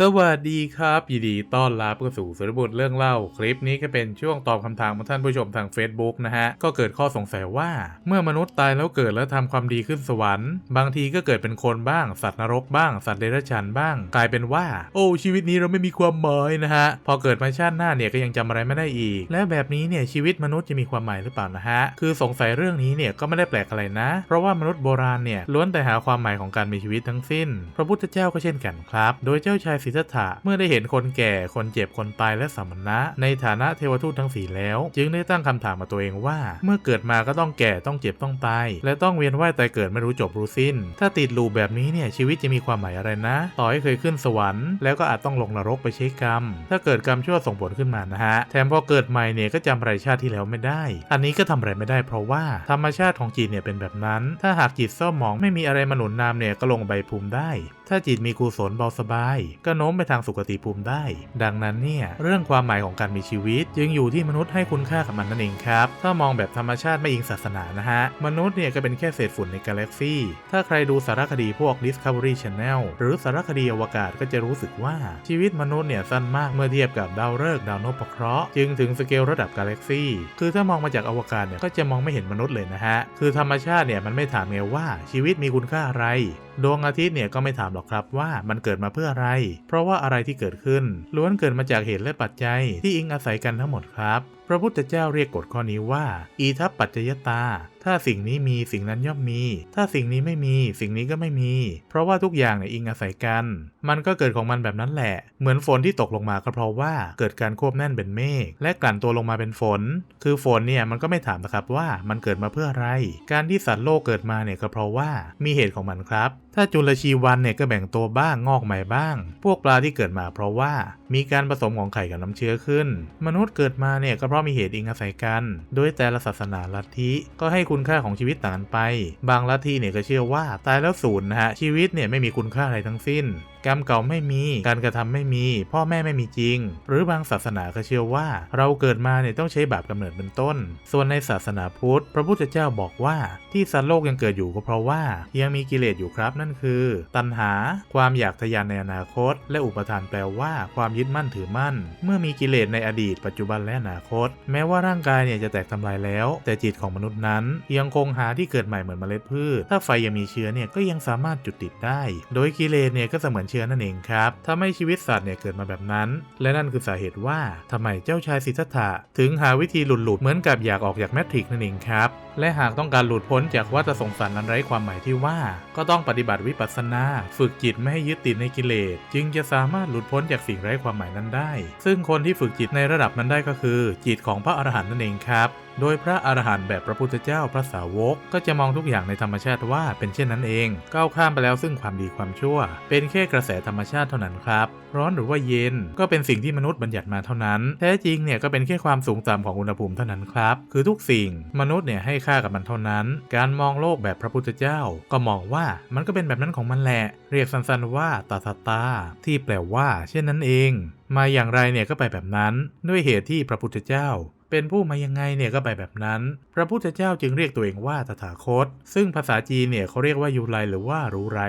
สวัสดีครับ ยินดีต้อนรับเข้าสู่สารบุตรเรื่องเล่า คลิปนี้ก็เป็นช่วงตอบคำถามของท่านผู้ชมทาง Facebook นะฮะ ก็เกิดข้อสงสัยว่า เมื่อมนุษย์ตายแล้วเกิดแล้วทำความดีขึ้นสวรรค์ บางทีก็เกิดเป็นคนบ้าง สัตว์นรกบ้าง สัตว์เดรัจฉานบ้าง กลายเป็นว่า โอ้ชีวิตนี้เราไม่มีความหมายนะฮะ พอเกิดมาชาติหน้าเนี่ยก็ยังจำอะไรไม่ได้อีก และแบบนี้เนี่ยชีวิตมนุษย์จะมีความหมายหรือเปล่านะฮะ คือสงสัยเรื่องนี้เนี่ยก็ไม่ได้แปลกอะไรนะ เพราะว่ามนุษย์โบราณเนี่ยล้วนแต่หาความหมายของการมีชีวิตทั้งสิ้น พระพุทธเจ้าก็เช่นกันครับ โดยเจ้าชายสิทธัตถะเมื่อได้เห็นคนแก่คนเจ็บคนตายและสมณะ ในฐานะเทวทูตทั้งสี่แล้ว จึงได้ตั้งคำถามมาตัวเองว่า เมื่อเกิดมาก็ต้องแก่ต้องเจ็บต้องตายและต้องเวียนว่ายตายเกิดไม่รู้จบรู้สิ้น ถ้าติดลูปแบบนี้เนี่ยชีวิตจะมีความหมายอะไรนะ ต่อให้เคยขึ้นสวรรค์แล้วก็อาจต้องลงนรกไปใช้กรรม ถ้าเกิดกรรมชั่วส่งผลขึ้นมานะฮะแถมพอเกิดใหม่เนี่ยก็จำไรชาติที่แล้วไม่ได้ อันนี้ก็ทำอะไรไม่ได้เพราะว่าธรรมชาติของจิตเนี่ยเป็นแบบนั้น ถ้าหากจิตเศร้าหมองไม่มีอะไรมาหนุนนำเนี่ยก็ลงใบภูมิได้ ถ้าจิตมีกุศลเบาสบาย ก็โน้มไปทางสุคติภูมิได้ ดังนั้นเนี่ยเรื่องความหมายของการมีชีวิต จึงอยู่ที่มนุษย์ให้คุณค่ากับมันนั่นเองครับ ถ้ามองแบบธรรมชาติไม่อิงศาสนานะฮะ มนุษย์เนี่ยก็เป็นแค่เศษฝุ่นในกาแล็กซี่ ถ้าใครดูสารคดีพวก Discovery Channel หรือสารคดีอวกาศก็จะรู้สึกว่าชีวิตมนุษย์เนี่ยสั้นมากเมื่อเทียบกับดาวฤกษ์ดาวนพเคราะห์จึงถึงสเกลระดับกาแล็กซี่ คือถ้ามองมาจากอวกาศเนี่ยก็จะมองไม่เห็นมนุษย์เลยนะฮะ คือธรรมชาติเนี่ยมันไม่ถามไงว่าชีวิตมีคุณค่าอะไรดวงอาทิตย์เนี่ยก็ไม่ถามหรอกครับว่ามันเกิดมาเพื่ออะไร เพราะว่าอะไรที่เกิดขึ้น ล้วนเกิดมาจากเหตุและปัจจัยที่อิงอาศัยกันทั้งหมดครับ พระพุทธเจ้าเรียกกฎข้อนี้ว่า อีทัปปัจจยตา ถ้าสิ่งนี้มีสิ่งนั้นย่อมมี ถ้าสิ่งนี้ไม่มี สิ่งนี้ก็ไม่มี เพราะว่าทุกอย่างเนี่ยอิงอาศัยกัน มันก็เกิดของมันแบบนั้นแหละ เหมือนฝนที่ตกลงมาก็เพราะว่าเกิดการควบแน่นเป็นเมฆและกลั่นตัวลงมาเป็นฝน คือฝนเนี่ยมันก็ไม่ถามนะครับว่ามันเกิดมาเพื่ออะไร การที่สัตว์โลกเกิดมาเนี่ยก็เพราะว่ามีเหตุของมันครับ ถ้าจุลชีวันเนี่ยก็แบ่งตัวบ้างงอกใหม่บ้าง พวกปลาที่เกิดมาเพราะว่ามีการผสมของไข่กับน้ำเชื้อขึ้น มนุษย์เกิดมาเนี่ยก็เพราะมีเหตุอิงอาศัยกัน โดยแต่ละศาสนาลัทธิก็ให้คุณค่าของชีวิตต่างกันไป บางลัทธิเนี่ยก็เชื่อว่าตายแล้วศูนย์นะฮะชีวิตเนี่ยไม่มีคุณค่าอะไรทั้งสิ้น กรรมเก่าไม่มี การกระทำไม่มี พ่อแม่ไม่มีจริง หรือบางศาสนาก็เชื่อว่า เราเกิดมาเนี่ยต้องใช้บาปกำเนิดเป็นต้น ส่วนในศาสนาพุทธ พระพุทธเจ้าบอกว่า ที่สัตว์โลกยังเกิดอยู่ก็เพราะว่า ยังมีกิเลสอยู่ครับนั่นคือ ตัณหา ความอยากทะยานในอนาคต และอุปทานแปลว่า ความยึดมั่นถือมั่น เมื่อมีกิเลสในอดีต ปัจจุบันและอนาคต แม้ว่าร่างกายเนี่ยจะแตกทำลายแล้ว แต่จิตของมนุษย์นั้น ยังคงหาที่เกิดใหม่เหมือนเมล็ดพืช ถ้าไฟยังมีเชื้อเนี่ยก็ยังสามารถจุดติดได้ โดยกิเลสเนี่ยก็เสมือนชื้อนั่นเองครับทำให้ชีวิตสัตว์เนี่ยเกิดมาแบบนั้น และนั่นคือสาเหตุว่าทำไมเจ้าชายสิทธัตถะถึงหาวิธีหลุดหลุดเหมือนกับอยากออกจากแมทริกนั่นเองครับและหากต้องการหลุดพ้นจากวัฏสงสารนั้นไร้ความหมายที่ว่า ก็ต้องปฏิบัติวิปัสสนา ฝึกจิตไม่ให้ยึดติดในกิเลส จึงจะสามารถหลุดพ้นจากสิ่งไร้ความหมายนั้นได้ ซึ่งคนที่ฝึกจิตในระดับนั้นได้ก็คือ จิตของพระอรหันต์นั่นเองครับ โดยพระอรหันต์แบบพระพุทธเจ้าพระสาวก ก็จะมองทุกอย่างในธรรมชาติว่าเป็นเช่นนั้นเองก้าวข้ามไปแล้วซึ่งความดีความชั่ว เป็นแค่กระแสธรรมชาติเท่านั้นครับ ร้อนหรือว่าเย็นก็เป็นสิ่งที่มนุษย์บัญญัติมาเท่านั้น แท้จริงเนี่ยก็เป็นแค่ความสูงต่ำของอุณหภูมิเท่านั้นครับ คือทุกสิ่งมนุษย์เนี่ยให้ค่ากับมันเท่านั้น การมองโลกแบบพระพุทธเจ้า ก็มองว่ามันก็เป็นแบบนั้นของมันแหละ เรียกสั้นๆว่าตาตาตา ที่แปลว่า เช่นนั้นเอง มาอย่างไรเนี่ยก็ไปแบบนั้น ด้วยเหตุที่พระพุทธเจ้า เป็นผู้มายังไงเนี่ยก็ไปแบบนั้น พระพุทธเจ้าจึงเรียกตัวเองว่าตถาคต ซึ่งภาษาจีนเนี่ยเขาเรียกว่ายูไรหรือว่ารู้ไร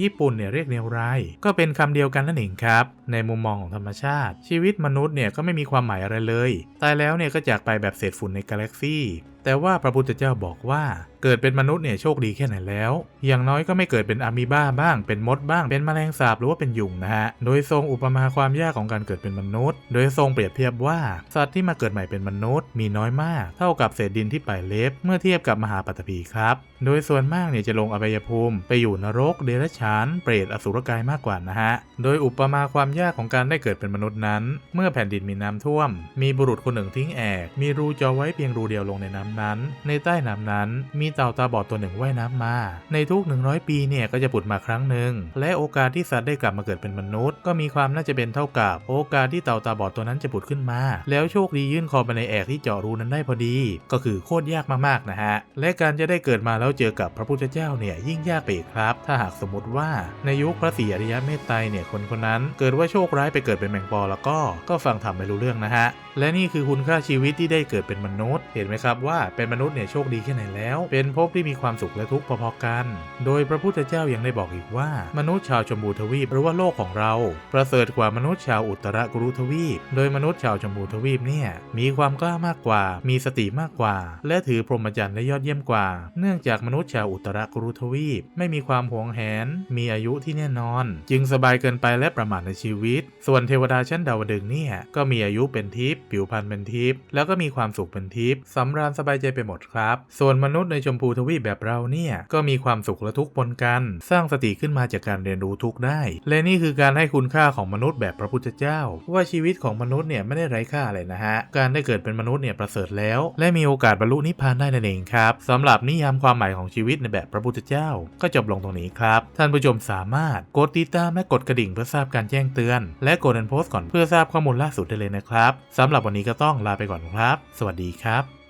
ญี่ปุ่นเนี่ยเรียกเนวไร ก็เป็นคำเดียวกันนั่นเองครับ ในมุมมองของธรรมชาติ ชีวิตมนุษย์เนี่ยก็ไม่มีความหมายอะไรเลย ตายแล้วเนี่ยก็จากไปแบบเศษฝุ่นในกาแล็กซี่แต่ว่าพระพุทธเจ้าบอกว่า เกิดเป็นมนุษย์เนี่ยโชคดีแค่ไหนแล้ว อย่างน้อยก็ไม่เกิดเป็นอะมีบ้าบ้าง เป็นมดบ้าง เป็นแมลงสาบหรือว่าเป็นยุงนะฮะ โดยทรงอุปมาความยากของการเกิดเป็นมนุษย์ โดยทรงเปรียบเทียบว่า สัตว์ที่มาเกิดใหม่เป็นมนุษย์ มีน้อยมาก เท่ากับเศษดินที่ปลายเล็บ เมื่อเทียบกับมหาปัตภีครับ โดยส่วนมากเนี่ยจะลงอบายภูมิ ไปอยู่นรก เดรัจฉาน เปรต อสุรกายมากกว่านะฮะ โดยอุปมาความยากของการได้เกิดเป็นมนุษย์นั้น เมื่อแผ่นดินมีน้ำท่วม มีบุรุษคนหนึ่งทิ้งแอก มีรูเจาะไว้เพียงรูเดียวลงในน้ำนั้น ในใต้น้ำนั้นมีเต่าตาบอดตัวหนึ่งว่ายน้ำมา ในทุก 100 ปีเนี่ยก็จะผุดมาครั้งหนึ่ง และโอกาสที่สัตว์ได้กลับมาเกิดเป็นมนุษย์ ก็มีความน่าจะเป็นเท่ากับโอกาสที่เต่าตาบอดตัวนั้นจะผุดขึ้นมา แล้วโชคดียื่นคอไปในแอกที่เจาะรูนั้นได้พอดี ก็คือโคตรยากมากๆนะฮะ และการจะได้เกิดมาแล้วเจอกับพระพุทธเจ้าเนี่ยยิ่งยากไปอีกครับ ถ้าหากสมมติว่าในยุคพระศรีอริยเมตไตรเนี่ยคนคนนั้น เกิดว่าโชคร้ายไปเกิดเป็นแมงปอแล้วก็ก็ฟังทำไม่รู้เรื่องนะฮะ และนี่คือคุณค่าชีวิตที่ได้เกิดเป็นมนุษย์ เห็นไหมครับว่าเป็นมนุษย์เนี่ยโชคดีแค่ไหนแล้วเป็นเป็นภพที่มีความสุขและทุกข์พอๆกัน โดยพระพุทธเจ้ายังได้บอกอีกว่า มนุษย์ชาวชมพูทวีปหรือว่าโลกของเรา ประเสริฐกว่ามนุษย์ชาวอุตรกุรุทวีป โดยมนุษย์ชาวชมพูทวีปเนี่ยมีความกล้ามากกว่า มีสติมากกว่า และถือพรหมจรรย์ได้ยอดเยี่ยมกว่า เนื่องจากมนุษย์ชาวอุตรกุรุทวีป ไม่มีความหวงแหน มีอายุที่แน่นอน จึงสบายเกินไปและประมาทในชีวิต ส่วนเทวดาชั้นดาวดึงเนี่ยก็มีอายุเป็นทิพย์ผิวพรรณเป็นทิพย์แล้วก็มีความสุขเป็นทิพย์สำราญสบายใจไปหมดครับ ส่วนมนุษย์ในชมพูทวีปแบบเราเนี่ย ก็มีความสุขและทุกข์ปนกัน สร้างสติขึ้นมาจากการเรียนรู้ทุกได้ และนี่คือการให้คุณค่าของมนุษย์แบบพระพุทธเจ้า ว่าชีวิตของมนุษย์เนี่ยไม่ได้ไร้ค่าอะไรนะฮะ การได้เกิดเป็นมนุษย์เนี่ยประเสริฐแล้ว และมีโอกาสบรรลุนิพพานได้นั่นเองครับสำหรับนิยามความหมายของชีวิตในแบบพระพุทธเจ้า ก็จบลงตรงนี้ครับ ท่านผู้ชมสามารถกดติดตามและกดกระดิ่งเพื่อทราบการแจ้งเตือน และกดอันโพสต์ก่อนเพื่อทราบข้อมูลล่าสุดได้เลยนะครับสำหรับวันนี้ก็ต้องลาไปก่อนครับ สวัสดีครับ